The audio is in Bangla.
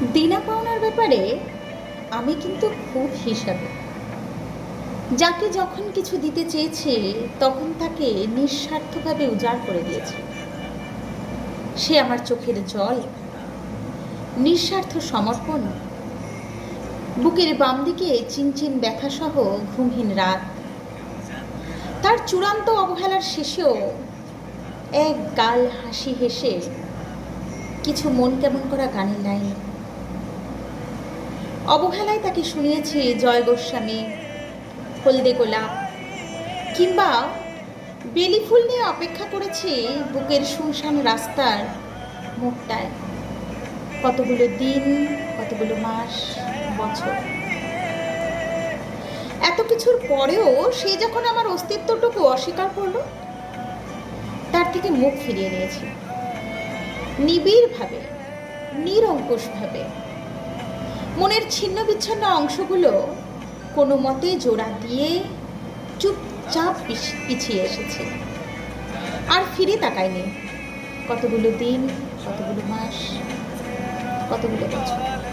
দিনা পাওনার ব্যাপারে আমি কিন্তু খুব হিসাবে। যাকে যখন কিছু দিতে চেয়েছে, তখন তাকে নিঃস্বার্থভাবে উজাড় করে দিয়েছে। সে আমার চোখের জল, নিঃস্বার্থ সমর্পণ, বুকের বাম দিকে চিনচিন ব্যথাসহ ঘুমহীন রাত। তার চূড়ান্ত অবহেলার শেষেও এক গাল হাসি হেসে কিছু মন কেমন করা গানের লাইন অবহেলায় তাকে শুনিয়েছি জয় গোস্বামী, হলদে গোলাপ কিংবা বেলি ফুল নিয়ে অপেক্ষা করেছি বুকের শুনশান রাস্তার মুখটায়। কতগুলো দিন, কতগুলো মাস, বছর। এত কিছুর পরেও সে যখন আমার অস্তিত্বটুকু অস্বীকার করল, তার থেকে মুখ ফিরিয়ে নিয়েছি। নিবিড়ভাবে, নিরঙ্কুশভাবে। মনের ছিন্ন বিচ্ছিন্ন অংশগুলো কোনো মতে জোড়া দিয়ে চুপচাপ পিছ- পিছিয়ে এসেছে। আর ফিরে তাকায়নি। কতগুলো দিন, কতগুলো মাস, কতগুলো বছর?